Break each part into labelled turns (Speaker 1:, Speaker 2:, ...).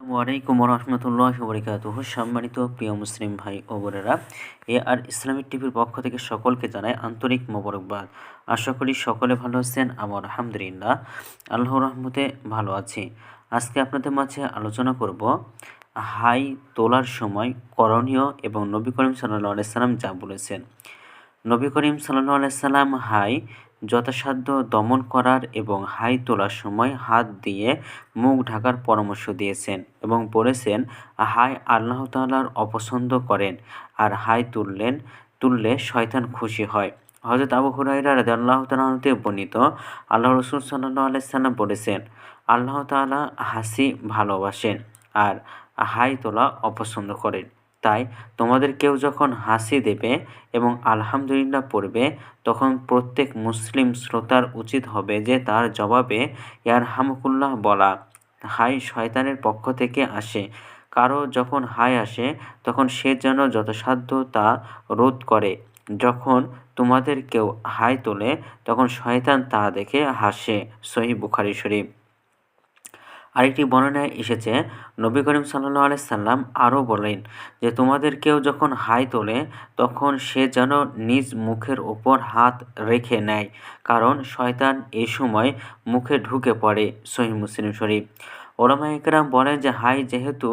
Speaker 1: আসসালামু আলাইকুম রহমতুল্লাহ বরিকাতুহ সম্মানিত প্রিয় মুসলিম ভাই ও বোনেরা, এ আর ইসলামিক টিভির পক্ষ থেকে সকলকে জানাই আন্তরিক মোবারকবাদ। আশা করি সকলে ভালো আছেন আমার আলহামদুলিল্লাহ আল্লাহ রহমতে ভালো আছি। আজকে আপনাদের মাঝে আলোচনা করব হাই তোলার সময় করণীয় এবং নবী করিম সাল্লাহ আলাইসাল্লাম যা বলেছেন। নবী করিম সাল্লাহ আলাইসাল্লাম হাই যথাসাধ্য দমন করার এবং হাই তোলার সময় হাত দিয়ে মুখ ঢাকার পরামর্শ দিয়েছেন এবং বলেছেন হাই আল্লাহ তাল্লার অপছন্দ করেন আর হাই তুললেন, তুললে শয়তান খুশি হয়। হজরত আবু হুরাইরা রাজ আল্লাহ তালাহতে বর্ণিত, আল্লাহ রসুল সাল্লাহ আলাইসাল্লাম বলেছেন, আল্লাহ তালা হাসি ভালোবাসেন আর হাই তোলা অপছন্দ করেন। তাই তোমাদের কেউ যখন হাসি দেবে এবং আলহামদুলিল্লাহ পড়বে, তখন প্রত্যেক মুসলিম শ্রোতার উচিত হবে যে তার জবাবে ইয়ার হামকুল্লাহ বলা। হাই শয়তানের পক্ষ থেকে আসে। কারও যখন হাই আসে, তখন সে যেন যথাসাধ্য তা রোধ করে। যখন তোমাদের কেউ হাই তোলে, তখন শয়তান তা দেখে হাসে। সহি বুখারি শরীফ। আরেকটি বর্ণনায় এসেছে, নবী করিম সাল্লু আলি সাল্লাম আরও বলেন যে, তোমাদের কেউ যখন হাই তোলে, তখন সে যেন নিজ মুখের ওপর হাত রেখে নেয়, কারণ শয়তান এ সময় মুখে ঢুকে পড়ে। সহি মুসলিম শরীফ। ওলামা একরাম বলেন যে, হাই যেহেতু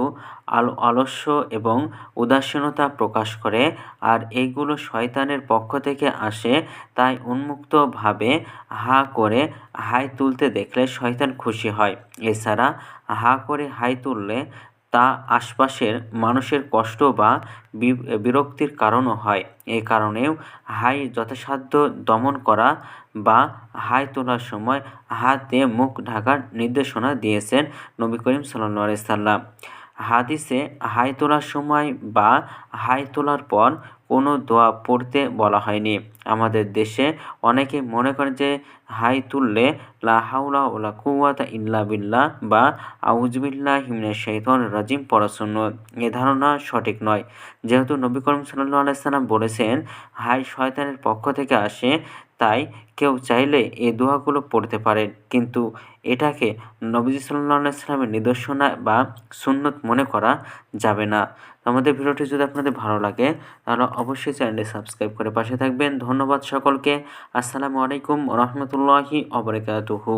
Speaker 1: আল আলস্য এবং উদাসীনতা প্রকাশ করে আর এগুলো শয়তানের পক্ষ থেকে আসে, তাই উন্মুক্তভাবে হা করে হাই তুলতে দেখলে শয়তান খুশি হয়। এছাড়া হা করে হাই তুললে তা আশপাশের মানুষের কষ্ট বা বিরক্তির কারণও হয়। এই কারণেও হাই যথাসাধ্য দমন করা বা হাই তোলার সময় হাতে মুখ ঢাকার নির্দেশনা দিয়েছেন নবী করিম সাল্লা সাল্লাম। হাদিসে হাই তোলার সময় বা হাই তোলার পর কোনো দোয়া পড়তে বলা হয়নি। আমাদের দেশে অনেকে মনে করে যে হাই তুললে লা হাউলা ওলা কুয়াতা ইল্লা বিল্লাহ বা আউজবিল্লাহ হিমনে শৈতন রাজিম পড়াশুনো এ ধারণা সঠিক নয়। যেহেতু নবী করিম সাল্লাহ আলাইসাল্লাম বলেছেন, হাই শয়তানের পক্ষ থেকে আসে তাই কেউ চাইলে এই দোয়াগুলো পড়তে পারেন। কিন্তু এটাকে নবজি সাল্লাহ ইসলামের নিদর্শনা বা সুন্নত মনে করা যাবে না। আমাদের ভিডিওটি যদি আপনাদের ভালো লাগে, তাহলে অবশ্যই চ্যানেলটি সাবস্ক্রাইব করে পাশে থাকবেন। ধন্যবাদ সকলকে। আসসালামু আলাইকুম রহমতুল্লাহি অবরকাতুহু